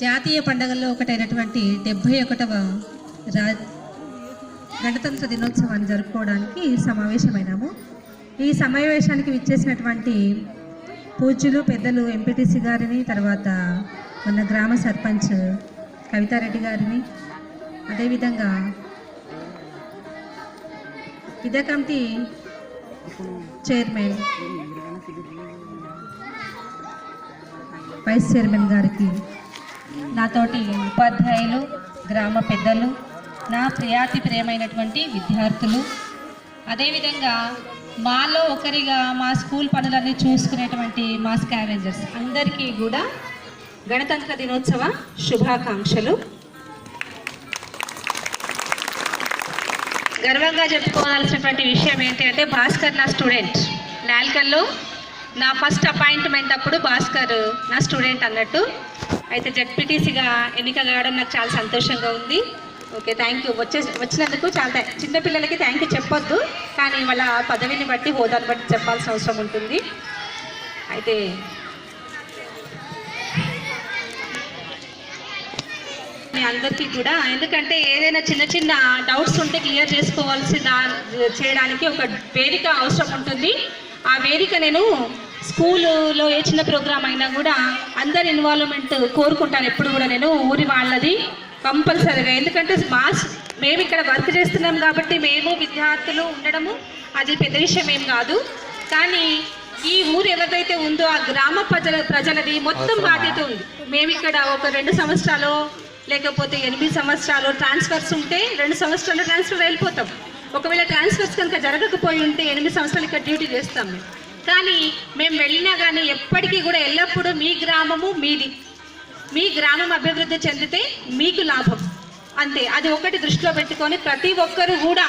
జాతీయ పండుగల్లో ఒకటైనటువంటి డెబ్భై ఒకటవ రా గణతంత్ర దినోత్సవాన్ని జరుపుకోవడానికి సమావేశమైనాము. ఈ సమావేశానికి విచ్చేసినటువంటి పూజ్యులు పెద్దలు ఎంపీటీసీ గారిని తర్వాత మన గ్రామ సర్పంచ్ కవితారెడ్డి గారిని అదేవిధంగా విద్యా కమిటీ చైర్మన్ వైస్ చైర్మన్ గారికి నాతోటి ఉపాధ్యాయులు గ్రామ పెద్దలు నా ప్రియాతి ప్రియమైనటువంటి విద్యార్థులు. అదేవిధంగా మాలో ఒకరిగా మా స్కూల్ పనులన్నీ చూసుకునేటువంటి మా స్కావెంజర్స్ అందరికీ కూడా గణతంత్ర దినోత్సవ శుభాకాంక్షలు. గర్వంగా చెప్పుకోవాల్సినటువంటి విషయం ఏంటి అంటే భాస్కర్ నా స్టూడెంట్. నాల్కల్లో నా ఫస్ట్ అపాయింట్మెంట్ అప్పుడు భాస్కర్ నా స్టూడెంట్ అన్నట్టు. అయితే జడ్పీటీసీగా ఎన్నిక కావడం నాకు చాలా సంతోషంగా ఉంది. ఓకే థ్యాంక్ యూ వచ్చే వచ్చినందుకు చాలా చిన్నపిల్లలకి థ్యాంక్ యూ చెప్పొద్దు కానీ వాళ్ళ పదవిని బట్టి హోదాను బట్టి చెప్పాల్సిన అవసరం ఉంటుంది. అయితే మీ అందరికీ కూడా ఎందుకంటే ఏదైనా చిన్న చిన్న డౌట్స్ ఉంటే క్లియర్ చేసుకోవాల్సిన చేయడానికి ఒక వేదిక అవసరం ఉంటుంది. ఆ వేదిక నేను స్కూలులో ఏ చిన్న ప్రోగ్రామ్ అయినా కూడా అందరి ఇన్వాల్వ్మెంట్ కోరుకుంటాను. ఎప్పుడు కూడా నేను ఊరి వాళ్ళది కంపల్సరీగా. ఎందుకంటే మాస్ మేము ఇక్కడ వర్క్ చేస్తున్నాం కాబట్టి మేము విద్యార్థులు ఉండడము అది పెద్ద విషయం ఏం కాదు. కానీ ఈ ఊరు ఎవరిదైతే ఉందో ఆ గ్రామ ప్రజల ప్రజలది మొత్తం బాధ్యత ఉంది. మేము ఇక్కడ ఒక రెండు సంవత్సరాలు లేకపోతే ఎనిమిది సంవత్సరాలు ట్రాన్స్ఫర్స్ ఉంటే రెండు సంవత్సరాలు ట్రాన్స్ఫర్ వెళ్ళిపోతాం ఒకవేళ ట్రాన్స్ఫర్స్ కనుక జరగకపోయి ఉంటే ఎనిమిది సంవత్సరాలు ఇక్కడ డ్యూటీ చేస్తాం మేము. కానీ మేము వెళ్ళినా కానీ ఎప్పటికీ కూడా ఎల్లప్పుడూ మీ గ్రామము మీది. మీ గ్రామం అభివృద్ధి చెందితే మీకు లాభం. అంతే అది ఒకటి దృష్టిలో పెట్టుకొని ప్రతి ఒక్కరూ కూడా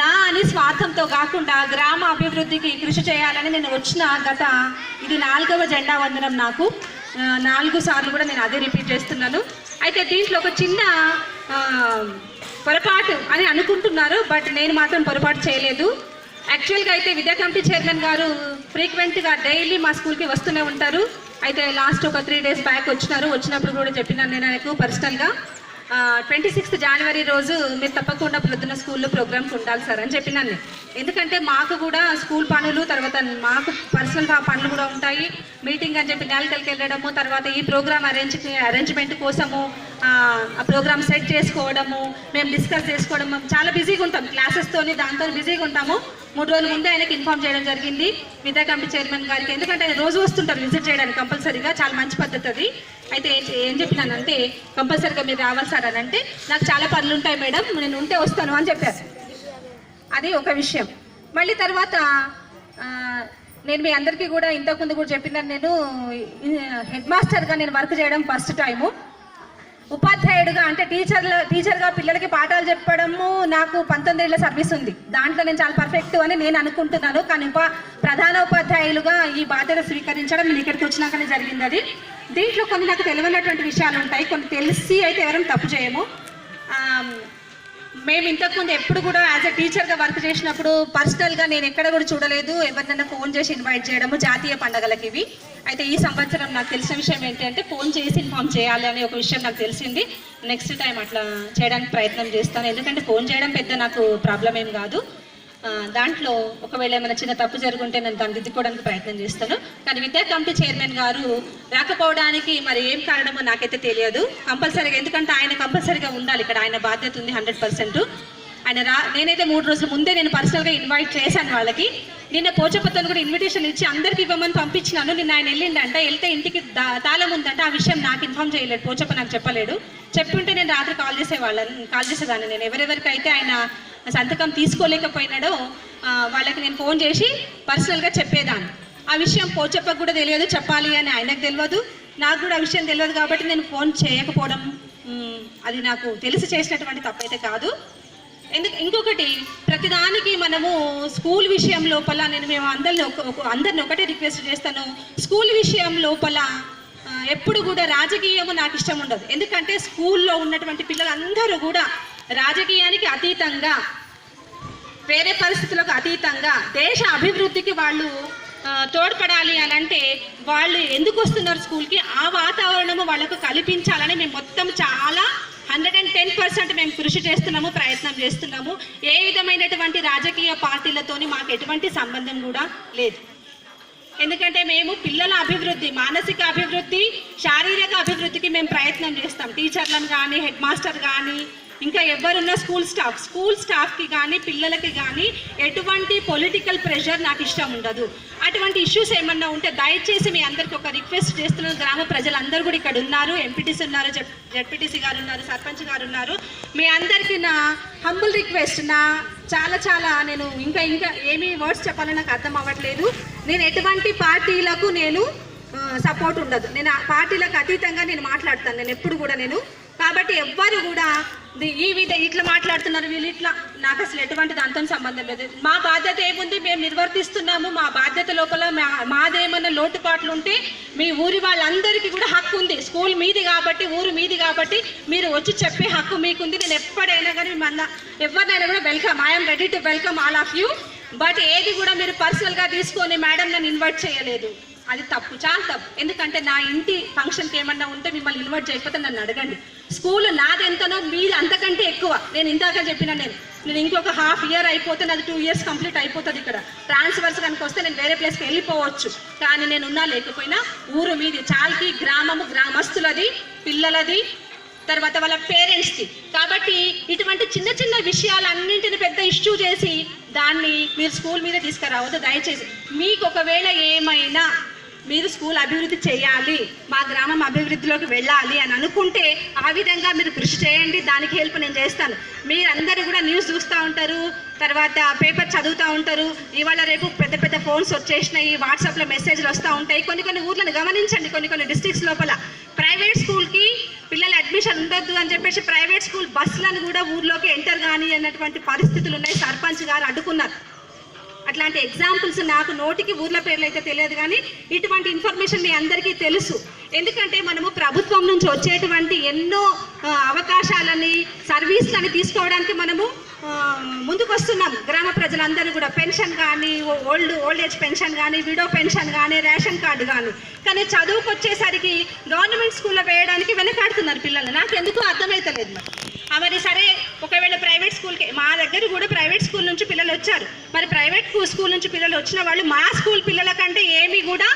నా అని స్వార్థంతో కాకుండా గ్రామ అభివృద్ధికి కృషి చేయాలని నేను వచ్చిన గత ఇది నాలుగవ జెండా వందనం నాకు. నాలుగు సార్లు కూడా నేను అదే రిపీట్ చేస్తున్నాను. అయితే దీంట్లో ఒక చిన్న పొరపాటు అని అనుకుంటున్నారు బట్ నేను మాత్రం పొరపాటు చేయలేదు. యాక్చువల్గా అయితే విద్యా కమిటీ చైర్మన్ గారు ఫ్రీక్వెంట్గా డైలీ మా స్కూల్కి వస్తూనే ఉంటారు. అయితే లాస్ట్ ఒక త్రీ డేస్ బ్యాక్ వచ్చినారు. వచ్చినప్పుడు కూడా చెప్పినాను నేను ఆయనకు పర్సనల్గా ట్వంటీ సిక్స్త్ జనవరి రోజు మీరు తప్పకుండా ప్రొద్దున స్కూల్లో ప్రోగ్రామ్స్ ఉండాలి సార్ అని చెప్పినాను నేను. ఎందుకంటే మాకు కూడా స్కూల్ పనులు తర్వాత మాకు పర్సనల్గా పనులు కూడా ఉంటాయి. మీటింగ్ అని చెప్పి నేలకల్కి వెళ్ళడము తర్వాత ఈ ప్రోగ్రామ్ అరేంజ్ అరేంజ్మెంట్ కోసము ఆ, ప్రోగ్రామ్ సెట్ చేసుకోవడము మేము డిస్కస్ చేసుకోవడము. చాలా బిజీగా ఉంటాం. క్లాసెస్తోని దాంతో బిజీగా ఉంటాము. మూడు రోజుల ముందే ఆయనకి ఇన్ఫామ్ చేయడం జరిగింది. విద్యా కమిటీ చైర్మన్ గారికి. ఎందుకంటే ఆయన రోజు వస్తుంటారు విజిట్ చేయడానికి కంపల్సరీగా. చాలా మంచి పద్ధతి అది. అయితే ఏం చెప్పినానంటే కంపల్సరీగా మీరు రావాలి సార్ అని అంటే నాకు చాలా పనులు ఉంటాయి మేడం. నేను ఉంటే వస్తాను అని చెప్పారు. అది ఒక విషయం. మళ్ళీ తర్వాత నేను మీ అందరికీ కూడా ఇంతకుముందు కూడా చెప్పినాను. నేను హెడ్ మాస్టర్గా నేను వర్క్ చేయడం ఫస్ట్ టైము. ఉపాధ్యాయుడుగా అంటే టీచర్ల టీచర్గా పిల్లలకి పాఠాలు చెప్పడము నాకు పంతొమ్మిది ఏళ్ళ సర్వీస్ ఉంది. దాంట్లో నేను చాలా పర్ఫెక్ట్ అని నేను అనుకుంటున్నాను. కానీ ఉప ప్రధాన ఉపాధ్యాయులుగా ఈ బాధ్యత స్వీకరించడం నేను ఇక్కడికి వచ్చినాకనే జరిగింది అది. దీంట్లో కొన్ని నాకు తెలియనటువంటి విషయాలు ఉంటాయి. కొన్ని తెలిసి అయితే ఎవరైనా తప్పు చేయము. మేము ఇంతకుముందు ఎప్పుడు కూడా యాజ్ అ టీచర్గా వర్క్ చేసినప్పుడు పర్సనల్గా నేను ఎక్కడ కూడా చూడలేదు. ఎవరినైనా ఫోన్ చేసి ఇన్వైట్ చేయడము జాతీయ పండగలకి ఇవి. అయితే ఈ సంవత్సరం నాకు తెలిసిన విషయం ఏంటంటే ఫోన్ చేసి ఇన్ఫామ్ చేయాలి అనే ఒక విషయం నాకు తెలిసింది. నెక్స్ట్ టైం అట్లా చేయడానికి ప్రయత్నం చేస్తాను. ఎందుకంటే ఫోన్ చేయడం పెద్ద నాకు ప్రాబ్లం ఏం కాదు. దాంట్లో ఒకవేళ ఏమైనా చిన్న తప్పు జరుగుంటే నేను దాన్ని దిద్దుకోవడానికి ప్రయత్నం చేస్తాను. కానీ విద్యా కమిటీ చైర్మన్ గారు రాకపోవడానికి మరి ఏం కారణమో నాకైతే తెలియదు. కంపల్సరీగా ఎందుకంటే ఆయన కంపల్సరీగా ఉండాలి. ఇక్కడ ఆయన బాధ్యత ఉంది హండ్రెడ్ పర్సెంట్. ఆయన రా నేనైతే మూడు రోజుల ముందే నేను పర్సనల్గా ఇన్వైట్ చేశాను వాళ్ళకి. నిన్న పోచపత్తను కూడా ఇన్విటేషన్ ఇచ్చి అందరికి ఇవ్వమని పంపించినాను. నిన్న ఆయన వెళ్ళిండంట వెళ్తే ఇంటికి తాళం ఉందంట ఆ విషయం నాకు ఇన్ఫామ్ చేయలేడు పోచప్ప నాకు చెప్పలేడు చెప్పుంటే నేను రాత్రి కాల్ చేసేవాళ్ళని కాల్ చేసేదాన్ని. నేను ఎవరెవరికైతే ఆయన సంతకం తీసుకోలేకపోయినాడో వాళ్ళకి నేను ఫోన్ చేసి పర్సనల్గా చెప్పేదాన్ని. ఆ విషయం పోచప్పకు కూడా తెలియదు చెప్పాలి అని ఆయనకు తెలియదు. నాకు కూడా ఆ విషయం తెలియదు కాబట్టి నేను ఫోన్ చేయకపోవడం అది నాకు తెలిసి చేసినటువంటి తప్పైతే కాదు. ఎందుకు ఇంకొకటి ప్రతిదానికి మనము స్కూల్ విషయం లోపల నేను మేము అందరిని ఒక అందరిని ఒకటే రిక్వెస్ట్ చేస్తాను. స్కూల్ విషయం లోపల ఎప్పుడు కూడా రాజకీయము నాకు ఇష్టం ఉండదు. ఎందుకంటే స్కూల్లో ఉన్నటువంటి పిల్లలందరూ కూడా రాజకీయానికి అతీతంగా వేరే పరిస్థితులకు అతీతంగా దేశ అభివృద్ధికి వాళ్ళు తోడ్పడాలి అని అంటే వాళ్ళు ఎందుకు వస్తున్నారు స్కూల్కి? ఆ వాతావరణము వాళ్ళకు కల్పించాలని మేము మొత్తం చాలా హండ్రెడ్ అండ్ టెన్ పర్సెంట్ మేము కృషి చేస్తున్నాము ప్రయత్నం చేస్తున్నాము. ఏ విధమైనటువంటి రాజకీయ పార్టీలతోని మాకు ఎటువంటి సంబంధం కూడా లేదు. ఎందుకంటే మేము పిల్లల అభివృద్ధి మానసిక అభివృద్ధి శారీరక అభివృద్ధికి మేము ప్రయత్నం చేస్తాం. టీచర్లను కానీ హెడ్ మాస్టర్ కానీ ఇంకా ఎవరున్న స్కూల్ స్టాఫ్ స్కూల్ స్టాఫ్కి కానీ పిల్లలకి కానీ ఎటువంటి పొలిటికల్ ప్రెషర్ నాకు ఇష్టం ఉండదు. అటువంటి ఇష్యూస్ ఏమన్నా ఉంటే దయచేసి మీ అందరికి ఒక రిక్వెస్ట్ చేస్తున్నాను. గ్రామ ప్రజలందరూ కూడా ఇక్కడ ఉన్నారు. ఎంపీటీసీ ఉన్నారు జడ్పీటీసీ గారు ఉన్నారు సర్పంచ్ గారు ఉన్నారు. మీ అందరికీ నా హంబుల్ రిక్వెస్ట్ నా చాలా చాలా నేను ఇంకా ఇంకా ఏమీ వర్డ్స్ చెప్పాలో నాకు అర్థం అవ్వట్లేదు. నేను ఎటువంటి పార్టీలకు నేను సపోర్ట్ ఉండదు. నేను ఆ పార్టీలకు అతీతంగా నేను మాట్లాడతాను. నేను ఎప్పుడు కూడా నేను కాబట్టి ఎవ్వరు కూడా ఈ విధ ఇట్లా మాట్లాడుతున్నారు. వీళ్ళు ఇట్లా. నాకు అసలు ఎటువంటి దాంతో సంబంధం లేదు. మా బాధ్యత ఏముంది? మేము నిర్వర్తిస్తున్నాము. మా బాధ్యత లోపల మా- మాదేమన్నా లోటుపాట్లు ఉంటే మీ ఊరి వాళ్ళందరికీ కూడా హక్కు ఉంది. స్కూల్ మీది కాబట్టి ఊరు మీది కాబట్టి మీరు వచ్చి చెప్పే హక్కు మీకుంది. నేను ఎప్పుడైనా కానీ మన ఎవరినైనా కూడా welcome. I'm ready to welcome all of you but ఏది కూడా మీరు పర్సనల్గా తీసుకొని మేడం నన్ను ఇన్వైట్ చేయలేదు. అది తప్పు చాలా తప్పు. ఎందుకంటే నా ఇంటి ఫంక్షన్కి ఏమన్నా ఉంటే మిమ్మల్ని ఇన్వైట్ చేయకపోతే నన్ను అడగండి. స్కూల్ నాది ఎంతనో మీది అంతకంటే ఎక్కువ. నేను ఇందాక చెప్పిన నేను. నేను ఇంకొక హాఫ్ ఇయర్ అయిపోతే నాది టూ ఇయర్స్ కంప్లీట్ అయిపోతుంది ఇక్కడ. ట్రాన్స్ఫర్స్ కనుక వస్తే నేను వేరే ప్లేస్కి వెళ్ళిపోవచ్చు. కానీ నేను ఉన్నా లేకపోయినా ఊరు మీది చాల్కి గ్రామము గ్రామస్తులది పిల్లలది తర్వాత వాళ్ళ పేరెంట్స్కి కాబట్టి ఇటువంటి చిన్న చిన్న విషయాలన్నింటిని పెద్ద ఇష్యూ చేసి దాన్ని మీరు స్కూల్ మీద తీసుకురావద్దు. దయచేసి మీకు ఒకవేళ ఏమైనా మీరు స్కూల్ అభివృద్ధి చేయాలి మా గ్రామం అభివృద్ధిలోకి వెళ్ళాలి అని అనుకుంటే ఆ విధంగా మీరు కృషి చేయండి. దానికి హెల్ప్ నేను చేస్తాను. మీరందరూ కూడా న్యూస్ చూస్తూ ఉంటారు తర్వాత పేపర్ చదువుతూ ఉంటారు. ఇవాళ రేపు పెద్ద పెద్ద ఫోన్స్ వచ్చేసినాయి వాట్సాప్లో మెసేజ్లు వస్తూ ఉంటాయి. కొన్ని కొన్ని ఊర్లను గమనించండి కొన్ని కొన్ని డిస్ట్రిక్ట్స్ లోపల. ప్రైవేట్ స్కూల్కి పిల్లలు అడ్మిషన్ ఉండొద్దు అని చెప్పేసి ప్రైవేట్ స్కూల్ బస్సులను కూడా ఊర్లోకి ఎంటర్ కానీ అన్నటువంటి పరిస్థితులు ఉన్నాయి సర్పంచ్ గారు అడ్డుకున్నారు. అట్లాంటి ఎగ్జాంపుల్స్ నాకు నోటికి ఊర్ల పేర్లు అయితే తెలియదు కానీ ఇటువంటి ఇన్ఫర్మేషన్ మీ అందరికీ తెలుసు. ఎందుకంటే మనము ప్రభుత్వం నుంచి వచ్చేటువంటి ఎన్నో అవకాశాలని సర్వీస్లని తీసుకోవడానికి మనము ఆ, ముందుకు వస్తున్నాం గ్రామ ప్రజలందరూ కూడా పెన్షన్ కానీ ఓల్డ్ ఓల్డ్ ఏజ్ పెన్షన్ కానీ విడో పెన్షన్ కానీ రేషన్ కార్డు కానీ. కానీ చదువుకు వచ్చేసరికి గవర్నమెంట్ స్కూల్లో వేయడానికి వెనకాడుతున్నారు పిల్లలు నాకు ఎందుకు అర్థమవుతలేదు మరి. మరి సరే ఒకవేళ ప్రైవేట్ స్కూల్కి మా దగ్గర కూడా ప్రైవేట్ స్కూల్ నుంచి పిల్లలు వచ్చారు. మరి ప్రైవేట్ స్కూల్ నుంచి పిల్లలు వచ్చిన వాళ్ళు మా స్కూల్ పిల్లల కంటే ఏమీ కూడా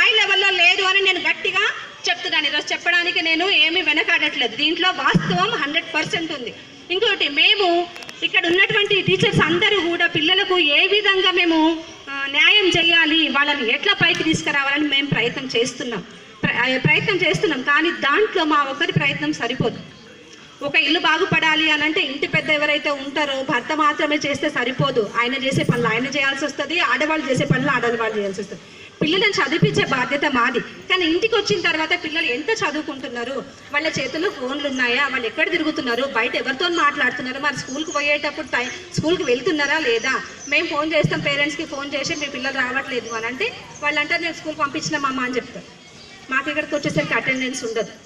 హై లెవెల్లో లేదు అని నేను గట్టిగా చెప్తున్నాను. ఈరోజు చెప్పడానికి నేను ఏమీ వెనకాడట్లేదు. దీంట్లో వాస్తవం హండ్రెడ్ పర్సెంట్ ఉంది. ఇంకోటి మేము ఇక్కడ ఉన్నటువంటి టీచర్స్ అందరూ కూడా పిల్లలకు ఏ విధంగా మేము న్యాయం చేయాలి వాళ్ళని ఎట్లా పైకి తీసుకురావాలని మేము ప్రయత్నం చేస్తున్నాం. ప్ర- ప్రయత్నం చేస్తున్నాం. కానీ దాంట్లో మా ఒక్కరి ప్రయత్నం సరిపోదు. ఒక ఇల్లు బాగుపడాలి అని అంటే ఇంటి పెద్ద ఎవరైతే ఉంటారో భర్త మాత్రమే చేస్తే సరిపోదు. ఆయన చేసే పనులు ఆయన చేయాల్సి వస్తుంది ఆడవాళ్ళు చేసే పనులు ఆడవాళ్ళు చేయాల్సి వస్తుంది. పిల్లలను చదివించే బాధ్యత మాది. కానీ ఇంటికి వచ్చిన తర్వాత పిల్లలు ఎంత చదువుకుంటున్నారు? వాళ్ళ చేతుల్లో ఫోన్లు ఉన్నాయా? వాళ్ళు ఎక్కడ తిరుగుతున్నారు? బయట ఎవరితో మాట్లాడుతున్నారు? మరి స్కూల్కి పోయేటప్పుడు టైం స్కూల్కి వెళ్తున్నారా లేదా? మేము ఫోన్ చేస్తాం పేరెంట్స్కి ఫోన్ చేసి మీ పిల్లలు రావట్లేదు అని అంటే వాళ్ళు అంటారు నేను స్కూల్కి పంపించినామమ్మ అని చెప్తారు. మాకు ఇక్కడికి వచ్చేసరికి అటెండెన్స్ ఉండదు.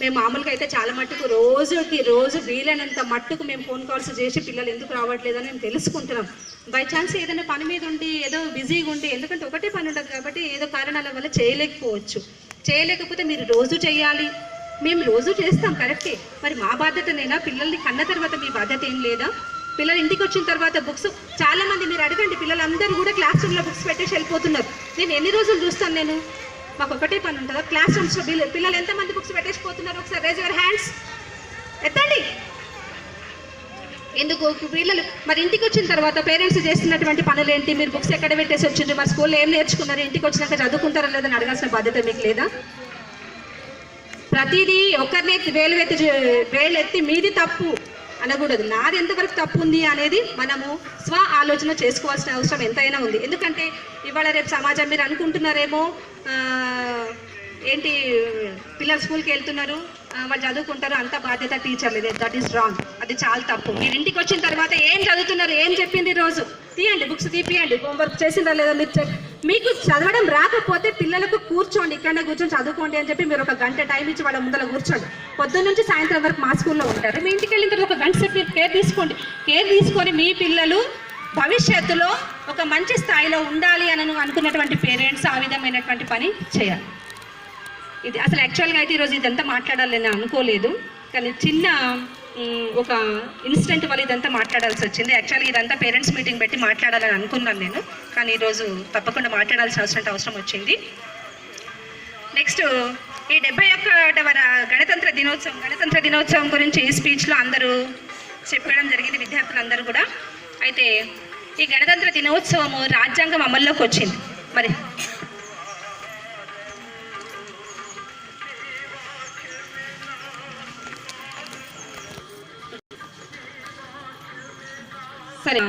మేము మామూలుగా అయితే చాలా మట్టుకు రోజుకి రోజు వీలైనంత మట్టుకు మేము ఫోన్ కాల్స్ చేసి పిల్లలు ఎందుకు రావట్లేదని మేము తెలుసుకుంటున్నాం. బై ఛాన్స్ ఏదైనా పని మీద ఉండి ఏదో బిజీగా ఉండి ఎందుకంటే ఒకటే పని ఉండదు కాబట్టి ఏదో కారణాల వల్ల చేయలేకపోవచ్చు. చేయలేకపోతే మీరు రోజు చేయాలి. మేము రోజు చేస్తాం కరెక్టే. మరి మా బాధ్యతనేనా? పిల్లల్ని కన్న తర్వాత మీ బాధ్యత ఏం లేదా? పిల్లలు ఇంటికి వచ్చిన తర్వాత బుక్స్ చాలా మంది మీరు అడగండి పిల్లలందరూ కూడా క్లాస్ రూమ్లో బుక్స్ పెట్టేసి వెళ్ళిపోతున్నారు. నేను ఎన్ని రోజులు చూస్తాను నేను? మాకు ఒకటే పని ఉంటుందా? క్లాస్ రూమ్స్లో పిల్లలు ఎంతమంది బుక్స్ పెట్టేసిపోతున్నారు? ఒకసారి రేజ్ యువర్ హ్యాండ్స్ ఎత్తండి. ఎందుకు? పిల్లలు మరి ఇంటికి వచ్చిన తర్వాత పేరెంట్స్ చేస్తున్నటువంటి పనులు ఏంటి మీరు బుక్స్ ఎక్కడ పెట్టేసి వచ్చిండ్రు? మరి స్కూల్లో ఏం నేర్చుకున్నారు? ఇంటికి వచ్చినాక చదువుకుంటారా లేదని అడగాల్సిన బాధ్యత మీకు లేదా? ప్రతిదీ ఒకరిని ఎత్తి వేలు ఎత్తి చే- వేలు ఎత్తి మీది తప్పు అనకూడదు. నాది ఎంతవరకు తప్పు ఉంది అనేది మనము స్వ ఆలోచన చేసుకోవాల్సిన అవసరం ఎంతైనా ఉంది. ఎందుకంటే ఇవాళ రేపు సమాజం మీరు అనుకుంటున్నారేమో ఏంటి పిల్లలు స్కూల్కి వెళ్తున్నారు వాళ్ళు చదువుకుంటారు అంత బాధ్యత టీచర్లు దట్ ఈస్ రాంగ్ అది చాలా తప్పు. మీరు ఇంటికి వచ్చిన తర్వాత ఏం చదువుతున్నారు ఏం చెప్పింది రోజు? తీయండి బుక్స్ తీపియండి. హోంవర్క్ చేసిందా లేదా మీరు చెక్ మీకు చదవడం రాకపోతే పిల్లలకు కూర్చోండి ఇక్కడనే కూర్చొని చదువుకోండి అని చెప్పి మీరు ఒక గంట టైం ఇచ్చి వాళ్ళ ముందర కూర్చోండి. పొద్దున్న నుంచి సాయంత్రం వరకు మా స్కూల్లో ఉంటారు. మీ ఇంటికి వెళ్ళిన తర్వాత ఒక గంట సేపు మీరు కేర్ తీసుకోండి. కేర్ తీసుకొని మీ పిల్లలు భవిష్యత్తులో ఒక మంచి స్థాయిలో ఉండాలి అని అనుకున్నటువంటి పేరెంట్స్ ఆ విధమైనటువంటి పని చేయాలి. ఇది అసలు యాక్చువల్గా అయితే ఈరోజు ఇదంతా మాట్లాడాలని అనుకోలేదు. కానీ చిన్న ఒక ఇన్సిడెంట్ వల్ల ఇదంతా మాట్లాడాల్సి వచ్చింది. యాక్చువల్గా ఇదంతా పేరెంట్స్ మీటింగ్ పెట్టి మాట్లాడాలని అనుకున్నాను నేను. కానీ ఈరోజు తప్పకుండా మాట్లాడాల్సిన అవసరం అవసరం వచ్చింది. నెక్స్ట్ ఈ డెబ్బై ఒక్కటవ గణతంత్ర దినోత్సవం గణతంత్ర దినోత్సవం గురించి ఈ స్పీచ్లో అందరూ చెప్పడం జరిగింది. విద్యార్థులందరూ కూడా. అయితే ఈ గణతంత్ర దినోత్సవము రాజ్యాంగం అమల్లోకి వచ్చింది. మరి సరే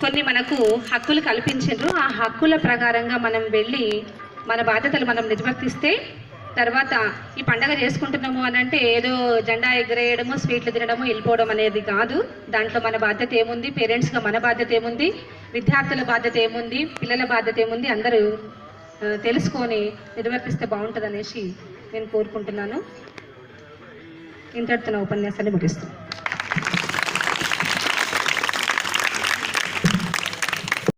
కొన్ని మనకు హక్కులు కల్పించారు ఆ హక్కుల ప్రకారంగా మనం వెళ్ళి మన బాధ్యతలు మనం నిర్వర్తిస్తే తర్వాత ఈ పండగ చేసుకుంటున్నాము అని అంటే ఏదో జెండా ఎగరేయడము స్వీట్లు తినడము వెళ్ళిపోవడం అనేది కాదు. దాంట్లో మన బాధ్యత ఏముంది? పేరెంట్స్గా మన బాధ్యత ఏముంది? విద్యార్థుల బాధ్యత ఏముంది? పిల్లల బాధ్యత ఏముంది? అందరూ తెలుసుకొని నిర్వర్తిస్తే బాగుంటుంది అనేసి నేను కోరుకుంటున్నాను. ఇంతటితో నా ఉపన్యాసాన్ని ముగిస్తున్నాను.